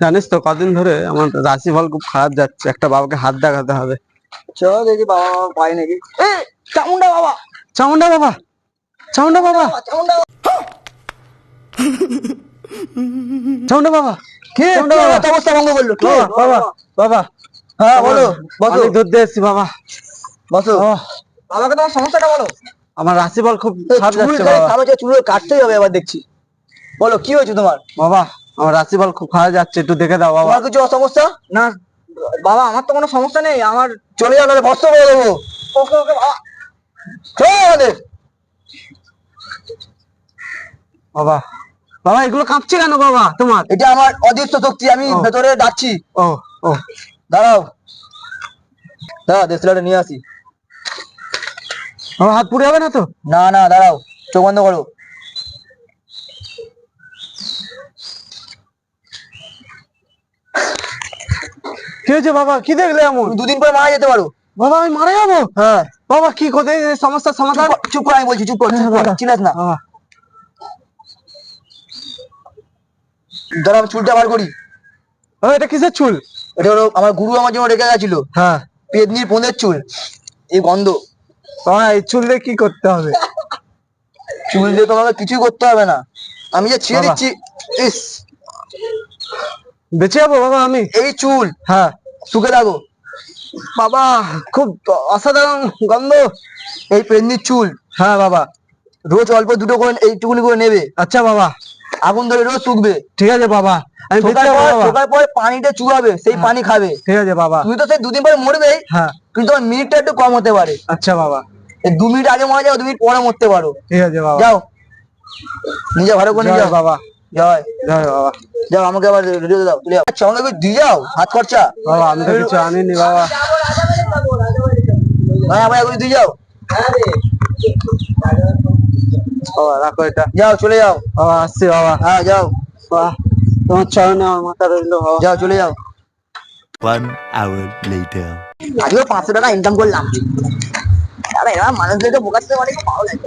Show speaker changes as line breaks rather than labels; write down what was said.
জানিস তো কদিন ধরে আমার রাশিফল খুব খারাপ যাচ্ছে। একটা বাবাকে হাত দেখাতে হবে।
চল দেখি বাবা পাই নাকি। এ চামুন্ডা বাবা।
চামুন্ডা বাবা চামুন্ডা বাবা।
চামুন্ডা
চামুন্ডা বাবা।
কে
চামুন্ডা
কে?
বাবা
অবস্থা ভঙ্গ করল কে?
বাবা বাবা।
হ্যাঁ বলো বসো
দূর দিয়ে এসছি বাবা।
বসো।
বাবা,
বাবাকে তোমার সমস্যাটা বলো।
আমার রাশিফল খুব খারাপ
চুল
যাচ্ছে বাবা।
চুল কাটতেই হবে এবার দেখছি। বলো কি হয়েছে তোমার?
বাবা আমার রাশিফল খুব খারাপ যাচ্ছে একটু দেখে দাও বাবা।
তোমার কিছু সমস্যা না। বাবা আমার তো কোনো সমস্যা নেই আমার চলে যাও নাহলে ভস্ত করে দেবো। ওকে ওকে বাবা। চল আমাদের
বাবা। বাবা এগুলো কাঁপছে কেন বাবা তোমার?
এটা আমার অদৃশ্য শক্তি আমি ভেতরে ডাকছি
ও ও।
দাঁড়াও। দাঁড়া দেশলাটা নিয়ে আসি।
বাবা হাত পুড়ে যাবে না তো?
না না দাঁড়াও চোখ বন্ধ করো।
কি হয়েছে বাবা? কি দেখলে এমন?
দুদিন পরে মারা যেতে পারো।
বাবা আমি মারা যাব?
হ্যাঁ।
বাবা কি কোথায় সমস্যার সমাধান?
চুপ করে আমি বলছি চুপ কর চুপ কর চিনাস না। দাঁড়া চুলটা বার করি।
এটা কিসের চুল?
এটা হলো আমার গুরু আমার জন্য রেখে গেছিল।
হ্যাঁ।
পেদনির পোঁদের চুল। এই গন্ধ।
বাবা এই চুল দিয়ে কি করতে হবে?
চুল দিয়ে তোমাকে কিছুই করতে হবে না। আমি যে ছিঁড়ে দিচ্ছি ইস।
বেঁচে যাব বাবা আমি?
এই চুল।
হ্যাঁ।
শুকে থাকো
বাবা খুব অসাধারণ গন্ধ।
এই পেদনির চুল।
হ্যাঁ বাবা।
রোজ অল্প দুটো করে এইটুকুনি করে নেবে।
আচ্ছা বাবা।
আগুন ধরে রোজ শুকবে।
ঠিক আছে বাবা। আমি
পর পানিটা সেই পানি খাবে।
ঠিক আছে বাবা।
তুমি তো সেই দুদিন পরে মরবেই।
হ্যাঁ।
কিন্তু তোমার মিনিটটা একটু কম হতে পারে।
আচ্ছা বাবা।
এই দু মিনিট আগে মারা যাও দু মিনিট পরে মরতে পারো।
ঠিক আছে বাবা।
যাও। নিজে করে যাও।
বাবা।
জয়
জয় বাবা।
যাও আমাকে আবার রেডি দাও তুলে আচ্ছা আমাকে দিয়ে যাও হাত খরচা।
বাবা আমি তো কিছু আনিনি বাবা।
ভাই আমাকে একটু দিয়ে যাও।
বাবা রাখো এটা।
যাও চলে যাও।
বাবা আসছি বাবা।
হ্যাঁ যাও।
বাবা তোমার চরণে আমার মাথা রইল বাবা।
যাও চলে যাও।
One hour later.
পাঁচশো টাকা ইনকাম করলাম। আরে এবার মানুষদেরকে বোকাতে অনেক ভালো লাগে